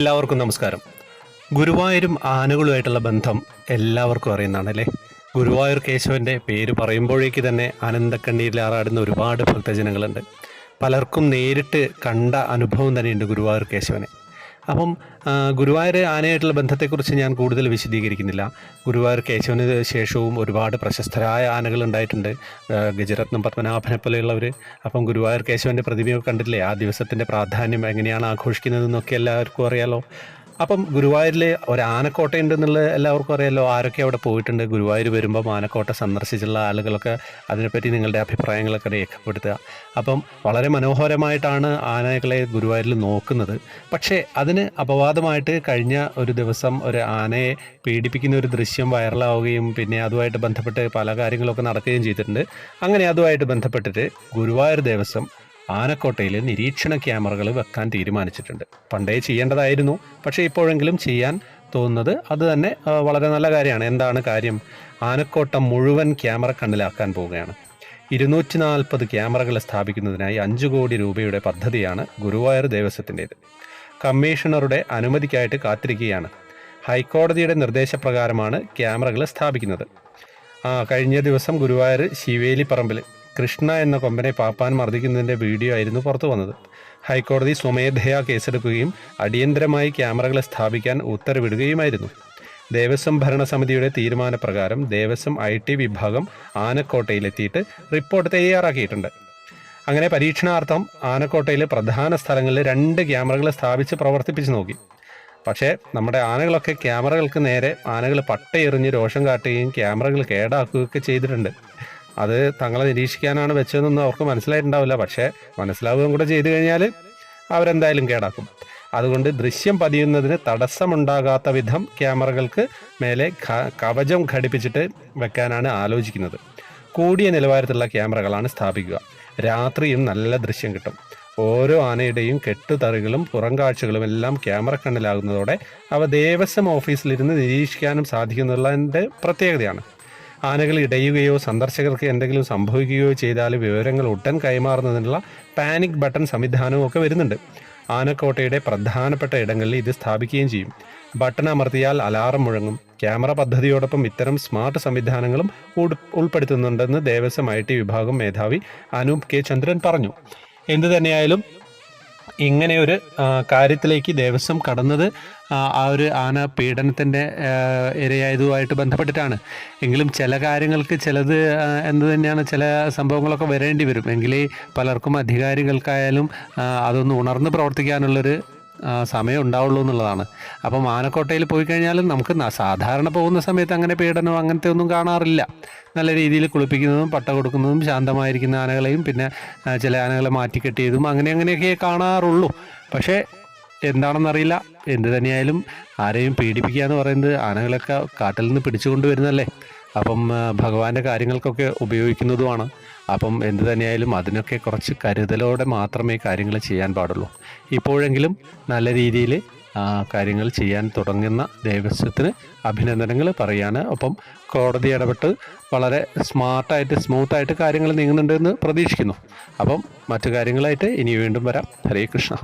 എല്ലാവർക്കും നമസ്കാരം. ഗുരുവായൂരും ആനകളുമായിട്ടുള്ള ബന്ധം എല്ലാവർക്കും അറിയുന്നതാണ് അല്ലേ? ഗുരുവായൂർ കേശവന്റെ പേര് പറയുമ്പോഴേക്ക് തന്നെ ആനന്ദക്കണ്ണീരിലാറാടുന്ന ഒരുപാട് ഭക്തജനങ്ങളുണ്ട്. പലർക്കും നേരിട്ട് കണ്ട അനുഭവം തന്നെയുണ്ട് ഗുരുവായൂർ കേശവനെ. അപ്പം ഗുരുവായൂർ ആനയായിട്ടുള്ള ബന്ധത്തെക്കുറിച്ച് ഞാൻ കൂടുതൽ വിശദീകരിക്കുന്നില്ല. ഗുരുവായൂർ കേശവന് ശേഷവും ഒരുപാട് പ്രശസ്തരായ ആനകൾ ഉണ്ടായിട്ടുണ്ട്. ഗജരത്നം പത്മനാഭനെ പോലെയുള്ളവർ അപ്പം ഗുരുവായൂർ കേശവന്റെ പ്രതിമയൊക്കെ കണ്ടിട്ടില്ലേ? ആ ദിവസത്തിന്റെ പ്രാധാന്യം എങ്ങനെയാണ് ആഘോഷിക്കുന്നതെന്നൊക്കെ എല്ലാവർക്കും അറിയാലോ. അപ്പം ഗുരുവായൂരിൽ ഒരു ആനക്കോട്ടയുണ്ട് എന്നുള്ളത് എല്ലാവർക്കും അറിയാലോ ആരൊക്കെ അവിടെ പോയിട്ടുണ്ട്? ഗുരുവായൂർ വരുമ്പം ആനക്കോട്ട സന്ദർശിച്ചുള്ള ആളുകളൊക്കെ അതിനെപ്പറ്റി നിങ്ങളുടെ അഭിപ്രായങ്ങളൊക്കെ രേഖപ്പെടുത്തുക. അപ്പം വളരെ മനോഹരമായിട്ടാണ് ആനകളെ ഗുരുവായൂരിൽ നോക്കുന്നത്. പക്ഷേ അതിന് അപവാദമായിട്ട് കഴിഞ്ഞ ഒരു ദിവസം ഒരു ആനയെ പീഡിപ്പിക്കുന്ന ഒരു ദൃശ്യം വൈറലാവുകയും പിന്നെ അതുമായിട്ട് ബന്ധപ്പെട്ട് പല കാര്യങ്ങളൊക്കെ നടക്കുകയും ചെയ്തിട്ടുണ്ട്. അങ്ങനെ അതുമായിട്ട് ബന്ധപ്പെട്ടിട്ട് ഗുരുവായൂർ ദേവസ്വം ആനക്കോട്ടയിൽ നിരീക്ഷണ ക്യാമറകൾ വെക്കാൻ തീരുമാനിച്ചിട്ടുണ്ട്. പണ്ടേ ചെയ്യേണ്ടതായിരുന്നു. പക്ഷേ ഇപ്പോഴെങ്കിലും ചെയ്യാൻ തോന്നുന്നത് അത് തന്നെ വളരെ നല്ല കാര്യമാണ്. എന്താണ് കാര്യം? ആനക്കോട്ടം മുഴുവൻ ക്യാമറ കണ്ണിലാക്കാൻ പോവുകയാണ്. ഇരുന്നൂറ്റി നാൽപ്പത് ക്യാമറകൾ സ്ഥാപിക്കുന്നതിനായി അഞ്ച് കോടി രൂപയുടെ പദ്ധതിയാണ് ഗുരുവായൂർ ദേവസ്വത്തിന്റേത്. കമ്മീഷണറുടെ അനുമതിക്കായിട്ട് കാത്തിരിക്കുകയാണ്. ഹൈക്കോടതിയുടെ നിർദ്ദേശപ്രകാരമാണ് ക്യാമറകൾ സ്ഥാപിക്കുന്നത്. ആ കഴിഞ്ഞ ദിവസം ഗുരുവായൂർ ശിവേലിപ്പറമ്പിൽ കൃഷ്ണ എന്ന കൊമ്പനെ പാപ്പാൻ മർദ്ദിക്കുന്നതിന്റെ വീഡിയോ ആയിരുന്നു പുറത്തു വന്നത്. ഹൈക്കോടതി സ്വമേധയാ കേസെടുക്കുകയും അടിയന്തരമായി ക്യാമറകൾ സ്ഥാപിക്കാൻ ഉത്തരവിടുകയുമായിരുന്നു. ദേവസ്വം ഭരണസമിതിയുടെ തീരുമാനപ്രകാരം ദേവസ്വം ഐ ടി വിഭാഗം ആനക്കോട്ടയിലെത്തിയിട്ട് റിപ്പോർട്ട് തയ്യാറാക്കിയിട്ടുണ്ട്. അങ്ങനെ പരീക്ഷണാർത്ഥം ആനക്കോട്ടയിലെ പ്രധാന സ്ഥലങ്ങളിൽ രണ്ട് ക്യാമറകൾ സ്ഥാപിച്ച് പ്രവർത്തിപ്പിച്ച് നോക്കി. പക്ഷേ നമ്മുടെ ആനകളൊക്കെ ക്യാമറകൾക്ക് നേരെ ആനകൾ പട്ടയെറിഞ്ഞ് രോഷം കാട്ടുകയും ക്യാമറകൾ കേടാക്കുകയൊക്കെ ചെയ്തിട്ടുണ്ട്. അത് തങ്ങളെ നിരീക്ഷിക്കാനാണ് വെച്ചതെന്നൊന്നും അവർക്ക് മനസ്സിലായിട്ടുണ്ടാവില്ല. പക്ഷേ മനസ്സിലാവുകയും കൂടെ ചെയ്തു കഴിഞ്ഞാൽ അവരെന്തായാലും കേടാക്കും. അതുകൊണ്ട് ദൃശ്യം പതിയുന്നതിന് തടസ്സമുണ്ടാകാത്ത വിധം ക്യാമറകൾക്ക് മേലെ കവചം ഘടിപ്പിച്ചിട്ട് വെക്കാനാണ് ആലോചിക്കുന്നത്. കൂടിയ നിലവാരത്തിലുള്ള ക്യാമറകളാണ് സ്ഥാപിക്കുക. രാത്രിയും നല്ല ദൃശ്യം കിട്ടും. ഓരോ ആനയുടെയും കെട്ടുതറികളും പുറംകാഴ്ചകളും എല്ലാം ക്യാമറ കണ്ണിലാകുന്നതോടെ അവ ദേവസ്വം ഓഫീസിലിരുന്ന് നിരീക്ഷിക്കാനും സാധിക്കുന്നുള്ളതിന്റെ പ്രത്യേകതയാണ്. ആനകൾ ഇടയുകയോ സന്ദർശകർക്ക് എന്തെങ്കിലും സംഭവിക്കുകയോ ചെയ്താൽ വിവരങ്ങൾ ഉടൻ കൈമാറുന്നതിനുള്ള പാനിക് ബട്ടൺ സംവിധാനവും ഒക്കെ വരുന്നുണ്ട്. ആനക്കോട്ടയുടെ പ്രധാനപ്പെട്ട ഇടങ്ങളിൽ ഇത് സ്ഥാപിക്കുകയും ചെയ്യും. ബട്ടൺ അമർത്തിയാൽ അലാറം മുഴങ്ങും. ക്യാമറ പദ്ധതിയോടൊപ്പം ഇത്തരം സ്മാർട്ട് സംവിധാനങ്ങളും ഉൾപ്പെടുത്തുന്നുണ്ടെന്ന് ദേവസ്വം ഐ ടി വിഭാഗം മേധാവി അനൂപ് കെ ചന്ദ്രൻ പറഞ്ഞു. എന്തു തന്നെയായാലും ഇങ്ങനെ ഒരു കാര്യത്തിലേക്ക് ദേവസ്വം കടന്നത് ആ, ഒരു ആന പീഡനത്തിന്റെ ഇരയായതുമായിട്ട് ബന്ധപ്പെട്ടിട്ടാണ്. എങ്കിലും ചില കാര്യങ്ങൾക്ക് ചിലത് എന്ന് തന്നെയാണ് ചില സംഭവങ്ങളൊക്കെ വരേണ്ടി വരും. എങ്കിലേ പലർക്കും അധികാരികൾക്കായാലും അതൊന്ന് ഉണർന്ന് പ്രവർത്തിക്കാനുള്ളൊരു സമയം ഉണ്ടാവുള്ളൂ എന്നുള്ളതാണ്. അപ്പം ആനക്കോട്ടയിൽ പോയി കഴിഞ്ഞാലും നമുക്ക് സാധാരണ പോകുന്ന സമയത്ത് അങ്ങനെ പീഡനം അങ്ങനത്തെ ഒന്നും കാണാറില്ല. നല്ല രീതിയിൽ കുളിപ്പിക്കുന്നതും പട്ട കൊടുക്കുന്നതും ശാന്തമായിരിക്കുന്ന ആനകളെയും പിന്നെ ചില ആനകളെ മാറ്റിക്കെട്ടിയതും അങ്ങനെ അങ്ങനെയൊക്കെ കാണാറുള്ളൂ. പക്ഷേ എന്താണെന്നറിയില്ല. എന്ത് തന്നെയായാലും ആരെയും പീഡിപ്പിക്കുക എന്ന് പറയുന്നത് ആനകളൊക്കെ കാട്ടിൽ നിന്ന് പിടിച്ചുകൊണ്ട് വരുന്നല്ലേ അപ്പം ഭഗവാന്റെ കാര്യങ്ങൾക്കൊക്കെ ഉപയോഗിക്കുന്നതുമാണ്. അപ്പം എന്ത് തന്നെയായാലും അതിനൊക്കെ കുറച്ച് കരുതലോടെ മാത്രമേ കാര്യങ്ങൾ ചെയ്യാൻ പാടുള്ളൂ. ഇപ്പോഴെങ്കിലും നല്ല രീതിയിൽ കാര്യങ്ങൾ ചെയ്യാൻ തുടങ്ങുന്ന ദേവസ്വത്തിന് അഭിനന്ദനങ്ങൾ പറയാണ്. ഒപ്പം കോടതി ഇടപെട്ട് വളരെ സ്മാർട്ടായിട്ട് സ്മൂത്തായിട്ട് കാര്യങ്ങൾ നീങ്ങുന്നുണ്ടെന്ന് പ്രതീക്ഷിക്കുന്നു. അപ്പം മറ്റു കാര്യങ്ങളായിട്ട് ഇനി വീണ്ടും വരാം. ഹരേ കൃഷ്ണ.